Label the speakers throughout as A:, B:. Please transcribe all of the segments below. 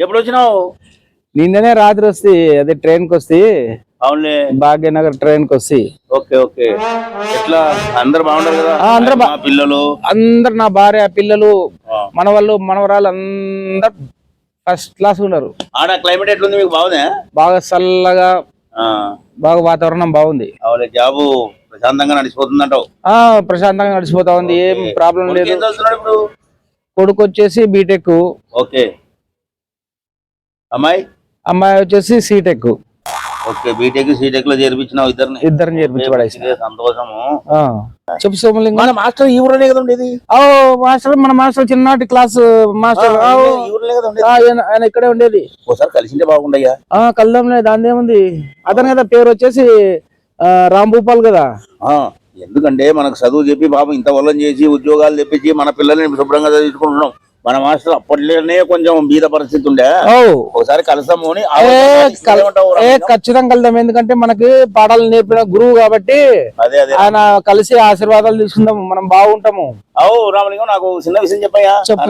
A: ఎప్పుడు వచ్చినావు
B: నిన్ననే రాత్రి వస్తే అదే ట్రైన్కి వస్తే
A: అవునులే.
B: భాగ్యనగర్ ట్రైన్కి వస్తే
A: ఓకే ఓకే. ఎట్లా? అందరు బాగుంటారు కదా?
B: అందరూ
A: పిల్లలు?
B: అందరు నా భార్య పిల్లలు
A: ఆ.
B: మనవాళ్ళు మనవరాలు అందరు ఫస్ట్ క్లాస్ ఉన్నారు.
A: ఆడ క్లైమేట్ ఎట్లుంది మీకు? బాగుందా?
B: బాగా చల్లగా
A: ఆ,
B: బాగా వాతావరణం బాగుంది.
A: జాబు ప్రశాంతంగా నడిచిపోతుందంటావు.
B: ఆ ప్రశాంతంగా నడిచిపోతా ఉంది ఏం. ప్రాబ్లం లేదు. కొడుకు వచ్చేసి బీటెక్
A: ఓకే. అమ్మాయి?
B: అమ్మాయి వచ్చేసి సీటెక్
A: ఓకే బీటెక్ సీటెక్లో చేర్పించినావు ఇద్దరిని?
B: ఇద్దరిని చేర్పించి పడేసిన.
A: ఇదే సంతోషము.
B: చెప్పు సోమలింగం.
A: మన మాస్టర్ ఈ ఊర్లోనే కదా ఉండేది?
B: ఓ మాస్టర్ మన మాస్టర్ చిన్ననాటి క్లాస్ మాస్టర్. ఆయన ఇక్కడే ఉండేది.
A: ఒకసారి కలిసింటే బాగుండయ్యా.
B: ఆ కలదంలే దాని ఏముంది అతని కదా పేరు వచ్చేసి ఆ, రామ్ భూపాల్ కదా
A: ఎందుకంటే మనకు చదువు చెప్పి బాబు ఇంత వల్లం చేసి ఉద్యోగాలు తెప్పించి మన పిల్లల్ని శుభ్రంగా చదివించుకుంటున్నాం. మన మాస్టర్ అప్పట్లోనే కొంచెం బీద పరిస్థితి ఉండే. ఒకసారి కలిసాము అని
B: ఏ, కల్-
A: ఏమంటావు
B: ఏ ఖచ్చితంగా కలుద్దాం. ఎందుకంటే మనకి పాఠాలు నేర్పిన గురువు కాబట్టి
A: అదే అదే.
B: ఆయన కలిసి ఆశీర్వాదాలు తీసుకుందాం. మనం బాగుంటాము.
A: అవు రామలింగం నాకు చిన్న విషయం చెప్పయ్యా.
B: చెప్పు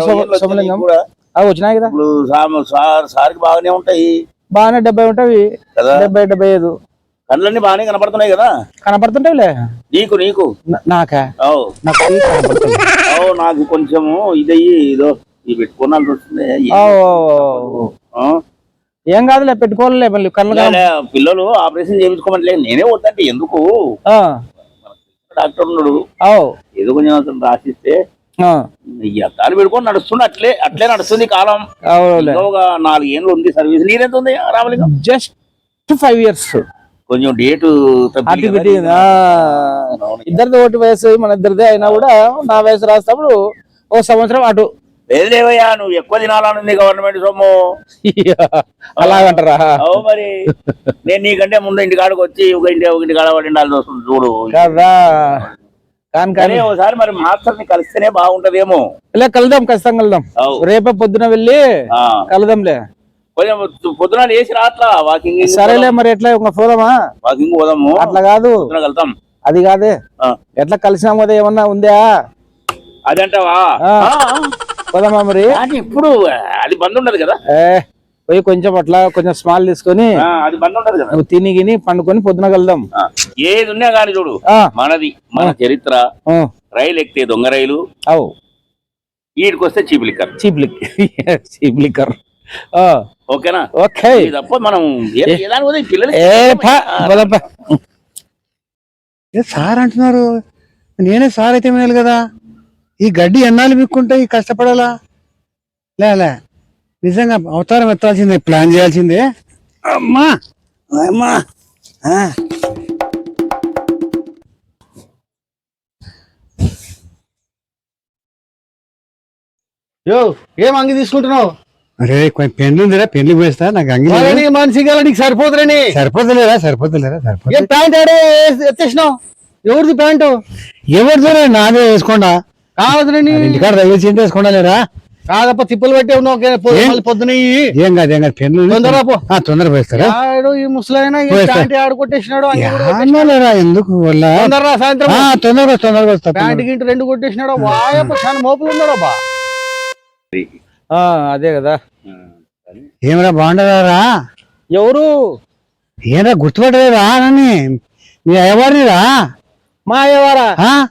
A: వచ్చినాయి
B: కదా?
A: ఇప్పుడు సార్ సార్కి బాగానే ఉంటాయి.
B: బాగానే డెబ్బై ఉంటాయి డెబ్బై డెబ్బై ఐదు.
A: కళ్ళన్నీ బాగానే కనపడుతున్నాయి కదా?
B: కనపడుతుంటావులే?
A: నీకు నీకు.
B: నాకా? నాకు కనపడుతుంది.
A: నాకు కొంచెము ఇదయ్యి ఇదో ఈ పెట్టుకోనాల్సి వస్తుంది?
B: ఏం కాదులే పెట్టుకోవాలే మళ్ళీ కళ్ళు
A: పిల్లలు ఆపరేషన్ చేయించుకోమంటే నేనే వద్దంటే ఎందుకు? డాక్టర్ ఉన్నాడు. ఏదో కొంచెం అతను రాసిస్తే అద్దాలు పెట్టుకొని నడుస్తుంది అట్లే అట్లే నడుస్తుంది కాలం. ఒక నాలుగేళ్ళు ఉంది సర్వీస్. నీరెంత ఉంది రామలింగం?
B: Just five years.
A: కొంచెం డేట్
B: ఇద్దరిది ఒకటి వయసు మన ఇద్దరిదే అయినా కూడా నా వయసు రాసినప్పుడు ఒక సంవత్సరం అటు.
A: లేదేవయ్యా నువ్వు ఎక్కువ తినాలనుంది గవర్నమెంట్ సొమ్ము.
B: అలాగంటారా?
A: మరి. నేను నీకంటే ముందు ఇంటి కాడకు వచ్చి ఒక ఇంటి ఒక ఇంటి కాడ పడి ఉండాల్సి వస్తుంది చూడు.
B: కదా. కాని
A: కానీ. ఒకసారి మరి మాస్టర్ని కలిస్తేనే బాగుంటదేమో.
B: ఇలా కలుద్దాం ఖచ్చితంగా కలుద్దాం.
A: అవు.
B: రేపే పొద్దున వెళ్ళి
A: ఆ,
B: కలుద్దాంలే.
A: కొంచెం పొద్దున లేచి రాట్లా వాకింగ్
B: సరేలే మరి ఎట్లా ఇంకా పోదామా?
A: వాకింగ్ పోదాము.
B: అట్లా కాదు.
A: వెళ్తాం
B: అది కాదే. ఎట్లా కలిసినాం కదా ఏమన్నా ఉందా?
A: అదంటావా
B: ఆ.
A: ఆ,
B: పోదామా మరి?
A: ఇప్పుడు అది బంద్ ఉండదు కదా.
B: ఏ పోయి కొంచెం అట్లా కొంచెం స్మాల్ తీసుకొని
A: అది బంద్ ఉండదు కదా.
B: తిని గిని పండుకొని పొద్దున కలుద్దాం.
A: ఆ, ఏది ఉన్నా కానీ చూడు మనది మన చరిత్ర. రైలు ఎక్కితే దొంగ రైలు.
B: అవు.
A: వీటికి వస్తే cheap liquor
B: cheap lick cheap liquor
A: ఓకేనా?
B: ఓకే.
A: తప్ప మనం పిల్లలు
C: సార్ అంటున్నారు? నేనే సార్ అయితే వినాలి కదా. ఈ గడ్డి ఎన్నాళ్ళు విక్కుంటే ఈ కష్టపడాలా? లే లే. నిజంగా అవతారం ఎత్తాల్సిందే ప్లాన్ చేయాల్సిందే. అమ్మా! అమ్మా.
D: యో ఏం అంగి తీసుకుంటున్నావు?
C: అరే కొంచెం పెన్లు ఉందిరా పెన్లు వేస్తా నాకు అంగి
D: మనిషి గల నీకు సరిపోతురని
C: సరిపోతలేరా సరిపోతలేరా సరిపోతే
D: ఏం ప్యాంట్ ఆడే ఎత్తేసినావు? ఎవరిది ప్యాంటు?
C: ఎవరిదో నాదే వేసుకోండా.
D: కావద్దురని
C: ఇంటికాడ చింత వేసుకోండా లేరా?
D: కాదప్ప తిప్పులు పెట్టి ఉన్నావు పొద్దున.
C: ఏం కాదు ఏం కాదు పెన్లు ఉంది.
D: తొందరగా పో.
C: ఆ, తొందరగా వేస్తారా
D: ఆడు ఈ ముసలైన ఈ
C: పోయేస్తా.
D: ప్యాంట్ ఆడు కొట్టేసినాడు అంగి కూడా కొట్టేసినాడు.
C: ఏమన్నారా ఎందుకు వల్ల?
D: తొందరరా సాయంత్రం.
C: ఆ, తొందరగా తొందరగా వస్తా
D: ప్యాంట్ గింటి రెండు కొట్టేసినాడు వాయప్ప చాలా మోపులు ఉన్నాడు అబ్బా
B: ఆ, అదే కదా.
C: ఏమరా బాగుండదారా?
B: ఎవరు?
C: ఏమరా గుర్తుపట్టలేదా నన్ను? మీ అయ్యవారిని రా
B: మా అయ్యవారా?
C: ఆ?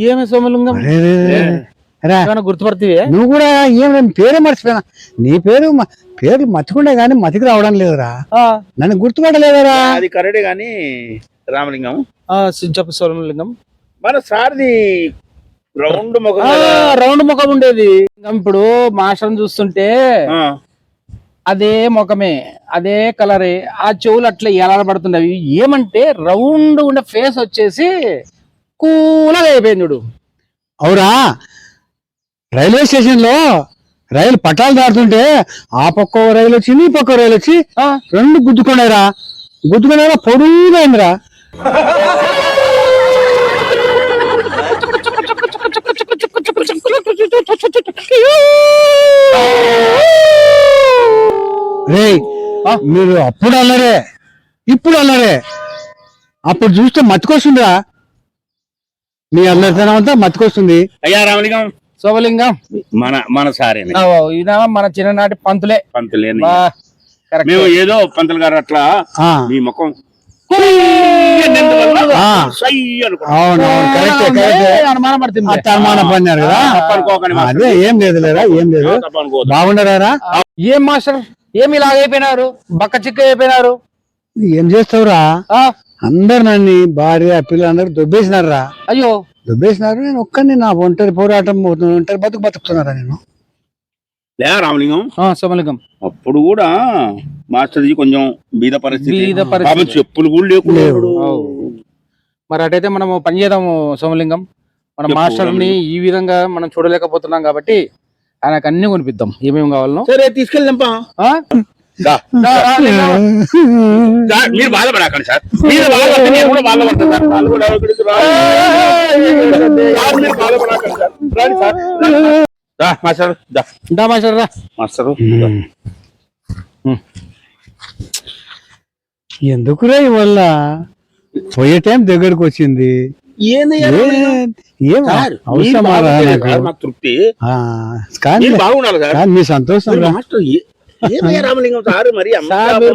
B: ఏమి సోమలింగం?
C: అరే, రే, రే, రే. రా.
B: ఏమైనా గుర్తుపడితే
C: నువ్వు కూడా ఏం పేరే మర్చిపోయినా. నీ పేరు మ- పేరు మర్చికుంటే గానీ మతికి రావడం లేదురా. నన్ను గుర్తుపట్టలేదురా.
A: అది కరెక్టే కానీ రామలింగం.
B: చెప్పు సోమలింగం.
A: మన సార్ది రౌండ్ ముఖం.
B: రౌండ్ ముఖం ఉండేది. ఇప్పుడు మాస్టర్ చూస్తుంటే అదే ముఖమే అదే కలరే ఆ చెవులు అట్లా ఎలాడబడుతుండవి ఏమంటే రౌండ్ ఉండే ఫేస్ వచ్చేసి కూలగా అయిపోయింది చూడు.
C: అవురా రైల్వే స్టేషన్లో రైలు పట్టాలు దాడుతుంటే ఆ పక్క రైలు వచ్చింది ఈ పక్క రైలు వచ్చి రెండు గుద్దుకున్నారా గుద్దుకున్నారా పొడుగునైందిరా రే మీరు అప్పుడు అల్లరే ఇప్పుడు అల్లరే అప్పుడు చూస్తే మతికొస్తుందిరా మీ అల్లరితనం అంతా మతికొస్తుంది
A: అయ్యా రామలింగం.
B: శోభలింగం
A: మన మన
B: ఈయన మన చిన్ననాటి పంతులే. కరెక్ట్.
A: మేము ఏదో పంతులు గారు అట్లా
C: ఆ,
A: మీ ముఖం
C: ఆ.
A: సై అనుకో
C: అవును అవును కరెక్టే. కరెక్టే
B: అనుమానం పడుతుంది?
C: అట్ట అనుమానం పడినారు కదా. అదే ఏం లేదు లేరా ఏం లేదు. బాగుండరారా
B: ఏం మాస్టర్? ఏమి ఇలాగ అయిపోయినారు? బక్క చిక్క అయిపోయినారు?
C: ఏం చేస్తావురా?
B: ఆ,
C: అందరు నన్ను భార్య పిల్లలందరూ దొబ్బేసినారా
B: అయ్యో.
C: దొబ్బేసినారు నేను ఒక్కడిని నా ఒంటరి పోరాటం ఒంటరి బతుకు బతుకుతున్నారా నేను?
A: లే రామలింగం అప్పుడు కూడా మాస్టర్ జీ కొంచెం బీద పరిస్థితి. పాపం చెప్పులు కూడా లేకుండా.
B: మరి అటైతే మనము పని చేద్దాము సోమలింగం మన
A: చెప్పు,
B: మాస్టర్ని ఈ విధంగా మనం చూడలేకపోతున్నాం కాబట్టి ఆయనకు అన్ని కొనిపిద్దాం ఏమేమి కావాలనో
A: సరే తీసుకెళ్దాంపా మీరు బాధపడకండి సార్ మీరు బాధపడితే నేను కూడా బాధపడతాను సార్ వాళ్ళు కూడా ఇక్కడికి రా. సార్, మీరు బాధపడకండి సార్. దా, మాస్టర్ దా.
B: దా మాస్టర్ రా.
A: మాస్టరు
C: ఎందుకురా ఇవల్ల పోయే టైం దగ్గరకు వచ్చింది. రా
A: తృప్తి. బాగుండాలి
C: మీ సంతోషం రా.
A: రామలింగం సార్ మరి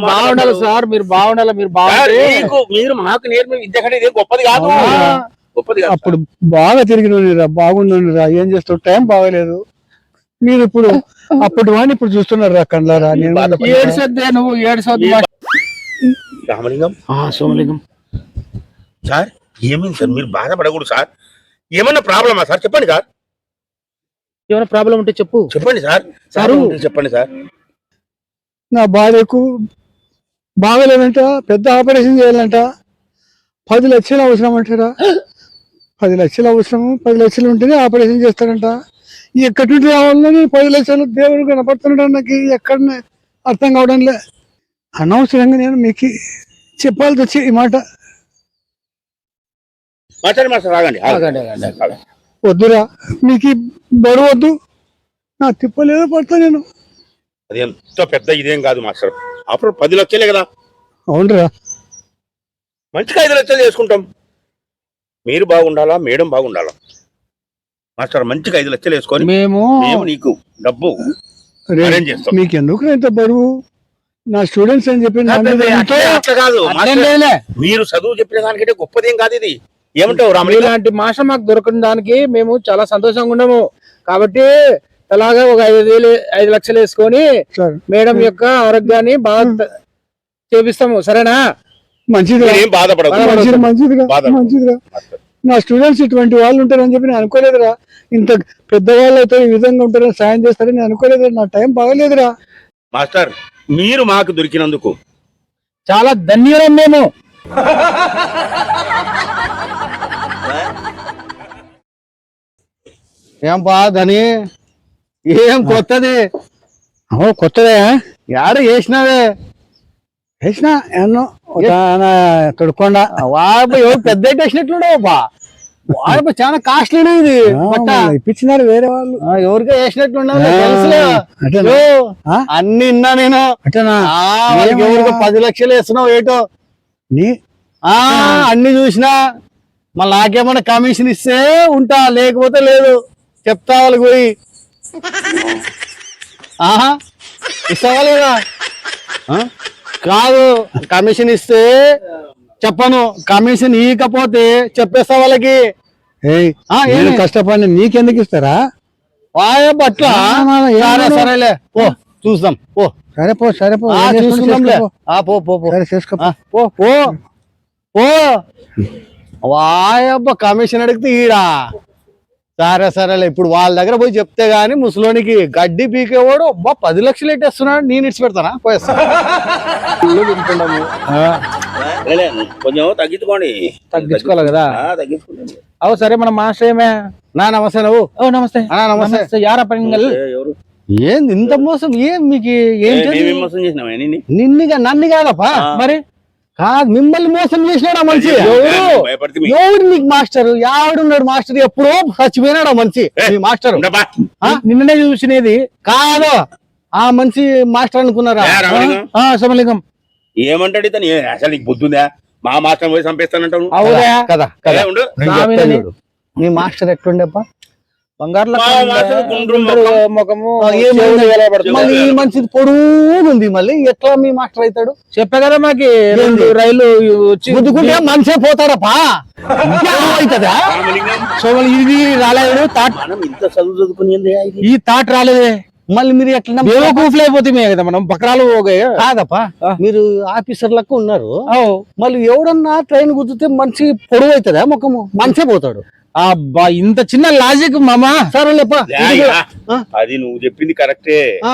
B: బాగుండాలి. సార్ మీరు బాగుండాలి మీరు బాగుండాలి
A: మీరు మాకు నేర్పిన విద్య కంటే ఇదే గొప్పది కాదు? గొప్పది
C: అప్పుడు బాగా తిరిగినరా బాగుండురా ఏం చేస్తావు? టైం బాగలేదు. మీరు ఇప్పుడు అప్పటి వాడిని ఇప్పుడు చూస్తున్నారు రా కండ్లారా నేను
A: బాధపడ-
B: ఏడు సద్దే నువ్వు
A: రామలింగం.
B: సోమలింగం.
A: సార్ ఏమైంది సార్? మీరు బాధపడకూడదు సార్. ఏమన్నా ప్రాబ్లమా సార్? చెప్పండి సార్.
B: ఏమైనా ప్రాబ్లం ఉంటే చెప్పు.
A: చెప్పండి సార్. సార్. చెప్పండి సార్.
C: నా భార్యకు బాగలేదంట పెద్ద ఆపరేషన్ చేయాలంట. పది లక్షలు అవసరం అంటారా? పది లక్షలు అవసరము పది లక్షలు ఉంటేనే ఆపరేషన్ చేస్తారంట. ఎక్కడి నుండి రావాలో నేను పది లక్షలు దేవుడు కనపడుతున్నాడు నాకు ఎక్కడ అర్థం కావడం లే. అనవసరంగా నేను మీకు చెప్పాల్సి వచ్చి ఈ మాట.
A: మాట్లాడి మాస్టర్ ఆగండి.
C: వద్దురా మీకు ఈ బరువు వద్దు. నా తిప్పలేదో పడతా నేను.
A: అది ఎంత పెద్ద ఇదేం కాదు మాస్టర్. అప్పుడు పది లక్షలే కదా.
C: అవునరా.
A: మంచిగా ఐదు లక్షలు చేసుకుంటాం. మీరు బాగుండాలా మేడం బాగుండాలా? మాస్టర్ మంచిగా ఐదు లక్షలు వేసుకొని
B: మేము
A: మేము నీకు డబ్బు
C: మీకు ఎందుకు ఇంత బరువు? నా స్టూడెంట్స్ అని చెప్పి
A: కాదు. మీరు చదువు చెప్పిన దానికంటే గొప్పదేం కాదు ఇది. ఏమంటావు రామలింగం
B: ఇలాంటి మాస్టర్ మాకు దొరికిన దానికి మేము చాలా సంతోషంగా ఉన్నాము కాబట్టి అలాగా ఒక ఐదు వేలు ఐదు లక్షలు వేసుకొని మేడం యొక్క ఆరోగ్యాన్ని బాగా చేపిస్తాము. సరేనా?
C: మంచిదిరా.
A: మీరేం బాధపడకూడదు
C: మంచిది మంచిదిగా
A: బాధ.
C: మంచిదిగా నా స్టూడెంట్స్ ఇటువంటి వాళ్ళు ఉంటారని చెప్పి నేను అనుకోలేదురా. ఇంత పెద్దవాళ్ళు అయితే ఈ విధంగా ఉంటారని సాయం చేస్తారని నేను అనుకోలేదురా. నా టైం బాగలేదురా
A: మాస్టర్ మీరు మాకు దొరికినందుకు.
B: చాలా ధన్యులం మేము.
D: ఏం బా ధని? ఏం కొత్తది?
C: ఓ కొత్తదే
D: యాడ చేసినావే?
C: వేసిన ఎన్నో తొడుకొండ
D: వాడు ఎవరు పెద్ద వేసినట్లున్నావు బా వాడు చాలా కాస్ట్లీనే ఇది.
C: ఇప్పించినారు వేరే వాళ్ళు.
D: ఎవరికో తెలుసులే.
C: ఆ?
D: అన్ని విన్నా నేను? ఎవరికో పది లక్షలు వేస్తున్నావు ఏటో?
C: నీ?
D: ఆ అన్ని చూసినా. మళ్ళీ నాకేమన్నా కమిషన్ ఇస్తే ఉంటా లేకపోతే లేదు. చెప్తా వాళ్ళకి పోయి. ఆహా ఇస్తావా లేదా? కాదు కమిషన్ ఇస్తే చెప్పను. కమిషన్ ఇవ్వకపోతే చెప్పేస్తా వాళ్ళకి.
C: నేను
D: ఏమి?
C: కష్టపడి నీకెందుకు ఇస్తారా?
D: వాయ
C: ఏం
D: సరే. సరేలే. పో చూద్దాం. పో.
C: సరే పో సరే పో.
D: ఆ, చూసుకుందాంలే.
C: పో.
D: ఆ, పో పో పో.
C: సరే చేసుకో
D: పో పో. వాయబ్బ కమిషన్ అడిగితే ఈడా? సరే సరేలే ఇప్పుడు వాళ్ళ దగ్గర పోయి చెప్తే గానీ ముసలోనికి గడ్డి పీకేవాడు అబ్బా పది లక్షలు ఎట్టేస్తున్నాడు నేను ఇచ్చి పెడతానా? పోయేస్తా. ఇల్లు తింటున్నాము.
A: లేలే, కొంచెం తగ్గించుకోండి.
B: తగ్గించుకోవాలి కదా?
A: తగ్గించుకోండి.
B: అవు సరే మన మాస్టర్ ఏమే?
D: నా నమస్తే నువ్వు
B: ఓ నమస్తే.
D: నమస్తే.
B: యార
A: ఏ, ఎవరు?
D: ఏంది ఇంత మోసం? ఏం మీకు
A: ఏ, మోసం నిన్ను?
D: నిన్నుగా నన్ను కాదప్పా. మరి? కాదు మిమ్మల్ని మోసం చేసినాడా మనిషి
A: ఏ,
D: ఎవరు నీకు మాస్టర్? ఎవడున్నాడు మాస్టర్? ఎప్పుడో చచ్చిపోయినాడా మనిషి
A: ఏ,
D: మీ మాస్టర్. ఆ?
B: నిన్ననే చూసినది.
D: కాదు ఆ మనిషి మాస్టర్ అనుకున్నారా?
B: ఆ సమలింగం
A: ఏమంటాడు ఇతను? అసలు నీకు బుద్ధుందా? మా మాస్టర్ పోయి చంపేస్తానంటావు
B: అవునా?
D: కదా. చూడు. మీ మాస్టర్ ఎట్లుండేప్ప
B: బంగారు ముఖము.
D: మళ్ళీ ఈ మనిషిది పొడుగు ఉంది మళ్ళీ. ఎట్లా మీ మాస్టర్ అవుతాడు?
B: చెప్పా కదా మాకి రైలు వచ్చి
D: గుద్దుకుంటే మనిషే పోతాడపా అవుతుందా?
B: సోమలు ఇది రాలేదు తాట్
A: మనం ఇంత చదువు చదువుకునేది
B: ఈ తాట్ రాలేదే.
D: మళ్ళీ మీరు ఎట్లా
B: బేవకూఫ్లు అయిపోతుంది కదా మనం బకరాలు పోగా
D: కాదప్పా. మీరు ఆఫీసర్లకు ఉన్నారు.
B: అవు.
D: మళ్ళీ ఎవడన్నా ట్రైన్ గుద్దితే మనిషి పొడుగు అవుతుందా ముఖము? మనిషే పోతాడు.
B: అబ్బా ఇంత చిన్న లాజిక్ మామా.
D: ఆ,
A: అది నువ్వు చెప్పింది కరెక్టే.
D: ఆ,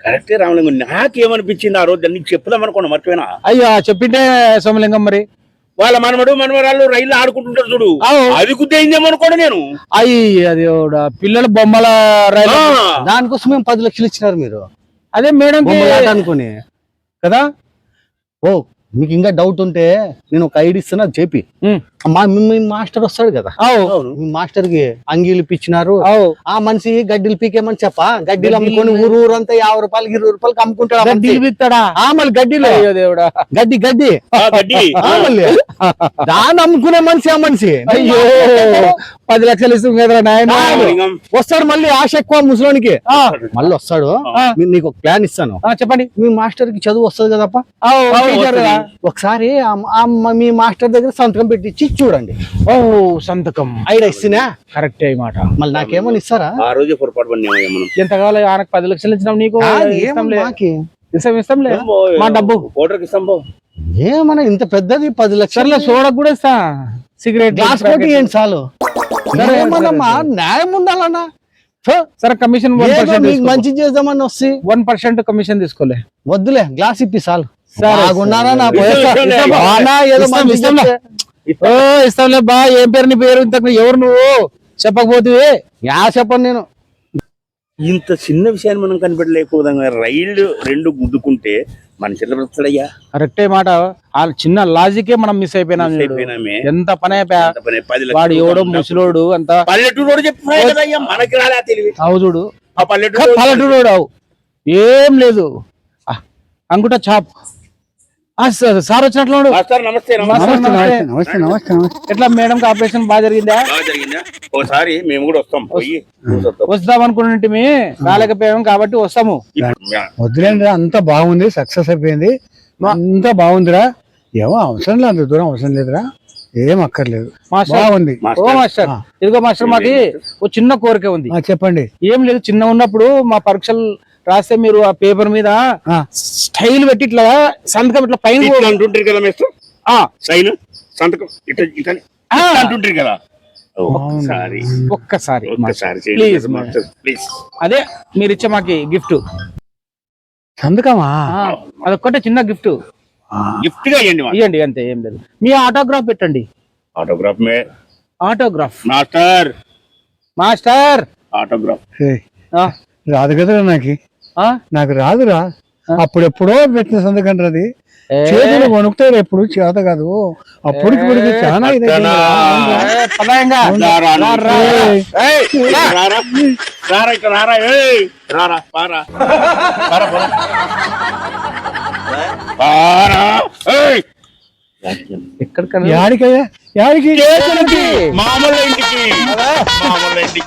A: కరెక్టే రామలింగం. నాకేమనిపించింది ఆ రోజు? నీకు చెప్దాం అనుకోండి మర్చిపోయినా?
B: అయ్యో చెప్పింటే సోమలింగం మరి.
A: వాళ్ళ మనమడు మనవరాళ్ళు రైలు ఆడుకుంటుంటారు చూడు. అది గుద్దేయిందేమో అనుకోండి నేను.
B: అయ్యి అది పిల్లల బొమ్మల రైలు.
D: దానికోసం మేము పది లక్షలు ఇచ్చినారు మీరు.
B: అదే మేడం
D: బొమ్మలాట అనుకుని. కదా? ఓ మీకు ఇంకా డౌట్ ఉంటే నేను ఒక ఐడి ఇస్తున్నా అది చెప్పి మా మీ మాస్టర్ వస్తాడు కదా.
B: అవు.
D: మీ మాస్టర్కి అంగీలు ఇప్పించినారు.
B: అవు.
D: ఆ మనిషి గడ్డిలు పీకేమని చెప్పా? గడ్డిలు అమ్ముకొని ఊరు ఊరంతా యాభై రూపాయలకి ఇరవై రూపాయలకి అమ్ముకుంటాడు ఆ మనిషి.
B: గడ్డి బిత్తాడా
D: ఆ మళ్ళీ గడ్డిలో.
B: అయ్యో దేవుడా.
D: గడ్డి గడ్డి. మళ్ళీ. దాన్ని అమ్ముకునే మనిషి ఆ మనిషి.
B: అయ్యో. పది లక్షలు ఇస్తుంది కదరా నాయన.
D: వస్తాడు మళ్ళీ ఆశ ఎక్కువ ముసలోనికి.
B: ఆ,
D: మళ్ళీ వస్తాడు. నీకు ఒక ప్లాన్ ఇస్తాను.
B: ఆ, చెప్పండి.
D: మీ మాస్టర్కి చదువు వస్తుంది కదప్ప?
B: కదా.
D: ఒకసారి మీ మాస్టర్ దగ్గర సంతకం పెట్టించి చూడండి.
B: ఓ సంతకం.
D: ఐడియా ఇస్తున్నా?
B: కరెక్టే ఈ మాట.
D: మళ్ళీ నాకేమని ఇస్తారా?
A: ఆ రోజే పొరపాటు మనం.
B: ఎంత కావాలి? ఆయనకు పది లక్షలు ఇచ్చినాం నీకు. ఇస్తాం ఇస్తాంలే మా డబ్బు.
A: ఓటర్కి ఇస్తాం బో
D: ఏమన్నా ఇంత పెద్దది పది లక్షలు?
B: సోడకు కూడా ఇస్తా. సిగరెట్
D: గ్లాస్ కొట్టి ఏంటి చాలు. ఏమన్నమ్మా న్యాయం ఉండాలన్నా?
B: సరే కమిషన్
D: మంచి చేద్దామని వస్తే.
B: వన్ పర్సెంట్ కమిషన్ తీసుకోలే.
D: వద్దులే గ్లాస్ ఇప్పి చాలు.
B: ఇస్తాంలే.
D: చెప్తే.
B: ఓ ఇస్తాంలే బా ఏం పేరు నీ పేరు? ఇంతకు ఎవరు నువ్వు? చెప్పకపోతే
D: యా చెప్పను నేను.
A: ఇంత చిన్న విషయాన్ని మనం కనిపెట్టలేకపోదాం. కదా. రైలు రెండు గుద్దుకుంటే మనిషిలో బ్రతడయ్యా
B: కరెక్టే మాట. ఆ చిన్న లాజికే మనం మిస్ అయిపోయినాం. ఎంత పని వాడు ఎవడో. ముసలోడు అంత
A: పల్లెటూరు చెప్పినాయి కదా అయ్యా మనకి రాలే ఆ తెలివి.
B: అవు చూడు.
A: ఆ పల్లెటూరు
B: ఏం లేదు. ఆ, అంగుట చాప్. సార్ వచ్చినట్లు
A: నమస్తే నమస్తే.
C: నమస్తే
B: ఎట్లా మేడం ఆపరేషన్ బాగా జరిగిందా?
A: ఒకసారి మేము కూడా వస్తాం. పోయి.
B: వస్తాం అనుకున్నట్టు రాలేకపోయాం కాబట్టి వస్తాము.
A: ఇప్పుడు
C: వద్దులేండిరా అంతా బాగుంది సక్సెస్ అయిపోయింది. అంతా బాగుందిరా. ఏమో అవసరం లేదు అంత దూరం అవసరం లేదురా. ఏం అక్కర్లేదు.
B: మాస్టర్.
C: బాగుంది.
B: ఓ
A: మాస్టర్.
B: మాస్టర్. ఇదిగో మాస్టర్ మాకి ఓ చిన్న కోరిక ఉంది.
C: ఆ, చెప్పండి.
B: ఏం లేదు చిన్న ఉన్నప్పుడు మా పరీక్షలు రాస్తే మీరు ఆ పేపర్ మీద స్టైల్ పెట్టి ఇట్లా సంతకం ఇట్లా పైన
A: అంటుంటారు కదా మేస్టర్ సైన్ సంతకం? ఇట్లా ఇట్లా
B: ఆ.
A: ఇట్లా అంటుంటారు కదా? ఒక్కసారి.
B: ఒక్కసారి.
A: ఒక్కసారి
B: ప్లీజ్
A: మాస్టర్ ప్లీజ్.
B: అదే మీరు ఇచ్చే మాకి గిఫ్ట్.
C: సంతకమా?
B: అదొక్కటే చిన్న గిఫ్ట్.
A: గిఫ్ట్గా ఇవ్వండి.
B: ఇవ్వండి అంతే ఏం లేదు. మీ ఆటోగ్రాఫ్ పెట్టండి.
A: ఆటోగ్రాఫ్ మే
B: ఆటోగ్రాఫ్.
A: మాస్టర్!
B: మాస్టర్!
A: ఆటోగ్రాఫ్.
C: రాదు కదరా నాకు. నాకు రాదురా. అప్పుడెప్పుడో పెట్టిన సంతకం అది. చేతులు వణుకుతారు ఎప్పుడు? చేత కాదు. అప్పటికి ఇప్పటికి చాలా యాడికయ్యా? యాడికి?
A: మామూలు ఇంటికి. మామూలు ఇంటికి.